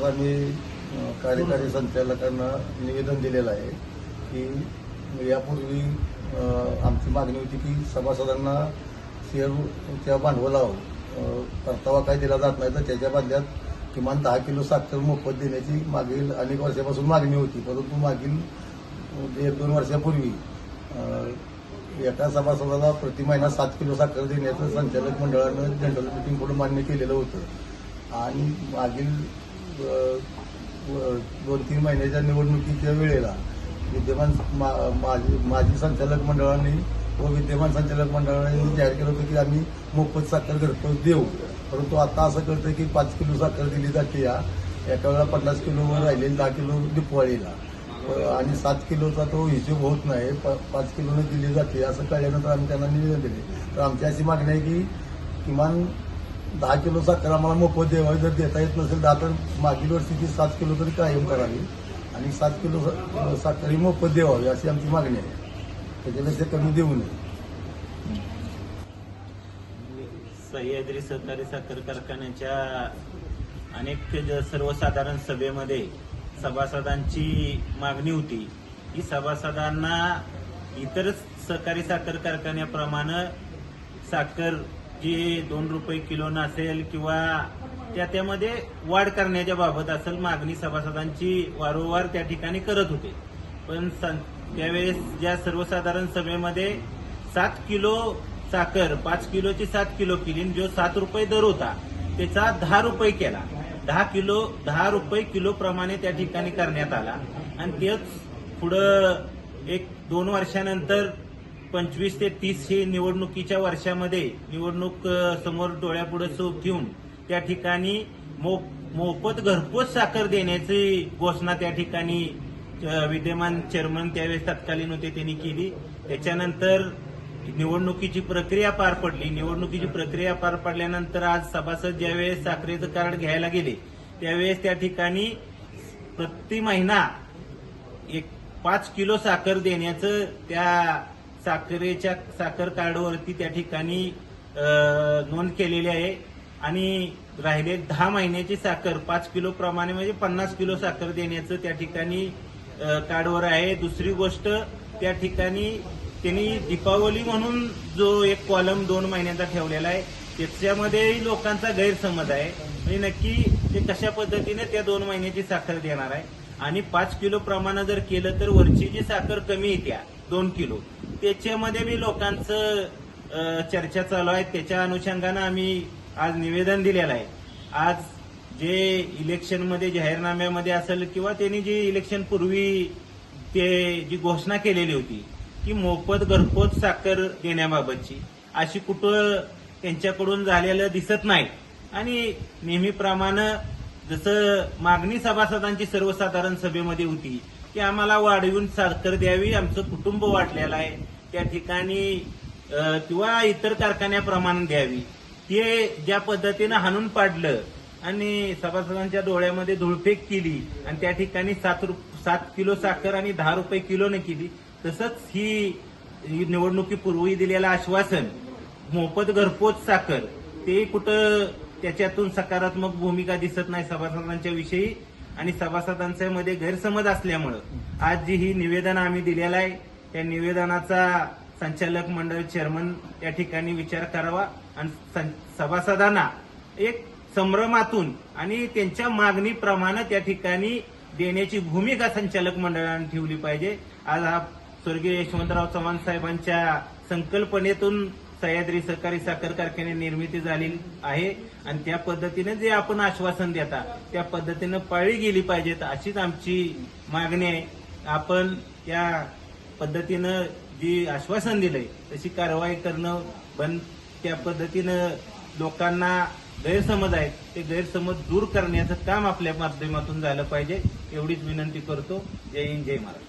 पत्रात आम्ही कार्यकारी संचालकांना निवेदन दिलेलं आहे की यापूर्वी आमची मागणी होती की सभासदांना शेअरच्या भांडवलावर परतावा काय दिला जात नाही तर त्याच्या बदल्यात किमान दहा किलो साखर मोफत देण्याची मागील अनेक वर्षापासून मागणी होती. परंतु मागील एक दोन वर्षापूर्वी एका सभासदाला प्रति महिना सात किलो साखर देण्याचं संचालक मंडळानं जनरल मिटिंगकडून मान्य केलेलं होतं. आणि मागील दोन तीन महिन्याच्या निवडणुकीच्या वेळेला विद्यमान मा- माजी माजी संचालक मंडळाने व विद्यमान संचालक मंडळाने जाहीर केलं होतं की आम्ही मोफत साखर घरपोच देऊ. परंतु आता असं कळतं की पाच किलो साखर दिली जाते या. एका वेळा पन्नास किलोवर राहिलेली दहा किलो दिपवाळीला. आणि सात किलोचा तो हिशोब होत नाही. प- पाच किलोने दिली जाते. असं कळल्यानंतर आम्ही त्यांना निवेदन दिले. तर आमची अशी मागणी आहे की किमान दहा किलो साखर आम्हाला मोफत देवा जर देता येत नसेल दहा तर मागील वर्षीची सात किलो तरी कायम करावी. आणि सात किलो साखरही मोफत देवावी अशी आमची मागणी आहे. त्याच्यापेक्षा कमी देऊ नये. सह्याद्री सहकारी साखर कारखान्याच्या अनेक ज- सर्वसाधारण सभेमध्ये सभासदांची मागणी होती. की सभासदांना इतर सहकारी साखर कारखान्याप्रमाणे साखर जी दोन रुपये किलो नसेल किंवा त्या त्यामध्ये वाढ करण्याच्या बाबत असेल मागणी सभासदांची वारंवार त्या ठिकाणी करत होते. पण सं- त्यावेळेस ज्या सर्वसाधारण सभेमध्ये सात किलो साखर पाच किलोची सात किलो केली आणि जो सात रुपये दर होता त्याचा दहा रुपये केला. दहा किलो दहा रुपये किलो प्रमाणे त्या ठिकाणी करण्यात आला. आणि तेच पुढं एक दोन वर्षानंतर पंचवीस ते तीस ही निवडणुकीच्या वर्षामध्ये निवडणूक समोर डोळ्यापुढे चोप ठेवून त्या ठिकाणी मोफत घरपोच साखर देण्याची घोषणा त्या ठिकाणी विद्यमान चेअरमन त्यावेळेस तत्कालीन होते त्यांनी केली. त्याच्यानंतर निवडणुकीची प्रक्रिया पार पडली. निवडणुकीची प्रक्रिया पार पडल्यानंतर आज सभासद ज्यावेळेस साखरेचं कार्ड घ्यायला गेले त्यावेळेस त्या ठिकाणी प्रति महिना एक पाच किलो साखर देण्याचं त्या साखरेच्या साखर कार्डवरती त्या ठिकाणी नोंद केलेली आहे. आणि राहिले दहा महिन्याची साखर पाच किलो प्रमाणे म्हणजे पन्नास किलो साखर देण्याचं त्या ठिकाणी कार्डवर आहे. दुसरी गोष्ट त्या ठिकाणी त्यांनी दीपावली म्हणून जो एक कॉलम दोन महिन्यांचा ठेवलेला आहे त्याच्यामध्येही लोकांचा गैरसमज आहे. म्हणजे नक्की ते कशा पद्धतीने त्या दोन महिन्याची साखर देणार आहे? आणि पाच किलो प्रमाणे जर केलं तर वरची जी साखर कमी येत्या दोन किलो त्याच्यामध्ये बी लोकांचं चर्चा चालू आहे. त्याच्या अनुषंगानं आम्ही आज निवेदन दिलेलं आहे. आज जे इलेक्शनमध्ये जाहीरनाम्यामध्ये असेल किंवा त्यांनी जी इलेक्शन पूर्वी ते जी घोषणा केलेली होती की मोफत घरपोच साखर देण्याबाबतची अशी कुठं त्यांच्याकडून झालेलं दिसत नाही. आणि नेहमीप्रमाणे जसं मागणी सभासदांची सर्वसाधारण सभेमध्ये होती की आम्हाला वाढवून साखर द्यावी आमचं कुटुंब वाढलेलं आहे. त्या ठिकाणी किंवा इतर कारखान्याप्रमाणे द्यावी. ते ज्या पद्धतीनं हाणून पाडलं आणि सभासदांच्या डोळ्यामध्ये धुळफेक केली आणि त्या ठिकाणी सात सात किलो साखर आणि दहा रुपये किलोने केली तसंच ही ही निवडणुकीपूर्वी दिलेलं आश्वासन मोफत घरपोच साखर ते कुठं त्याच्यातून सकारात्मक भूमिका दिसत नाही सभासदांच्या विषयी. आणि सभासदांच्यामध्ये गैरसमज असल्यामुळं आज जी ही निवेदन आम्ही दिलेलं आहे त्या निवेदनाचा संचालक मंडळ चेअरमन या ठिकाणी विचार करावा आणि सं- सभासदांना एक संभ्रमातून आणि त्यांच्या मागणीप्रमाणे त्या ठिकाणी देण्याची भूमिका संचालक मंडळाने ठेवली पाहिजे. आज हा स्वर्गीय यशवंतराव चव्हाण साहेबांच्या संकल्पनेतून सह्याद्री सहकारी साखर कारखाने निर्मिती झाली आहे आणि त्या पद्धतीने जे आपण आश्वासन देता त्या पद्धतीनं पाळी गेली पाहिजेत अशीच आमची मागणी आहे. आपण त्या पद्धतीनं जी आश्वासन दिलंय तशी कारवाई करणं बंद त्या पद्धतीनं लोकांना गैरसमज आहेत ते गैरसमज दूर करण्याचं काम आपल्या माध्यमातून झालं पाहिजे एवढीच विनंती करतो. जय हिंद जय महाराज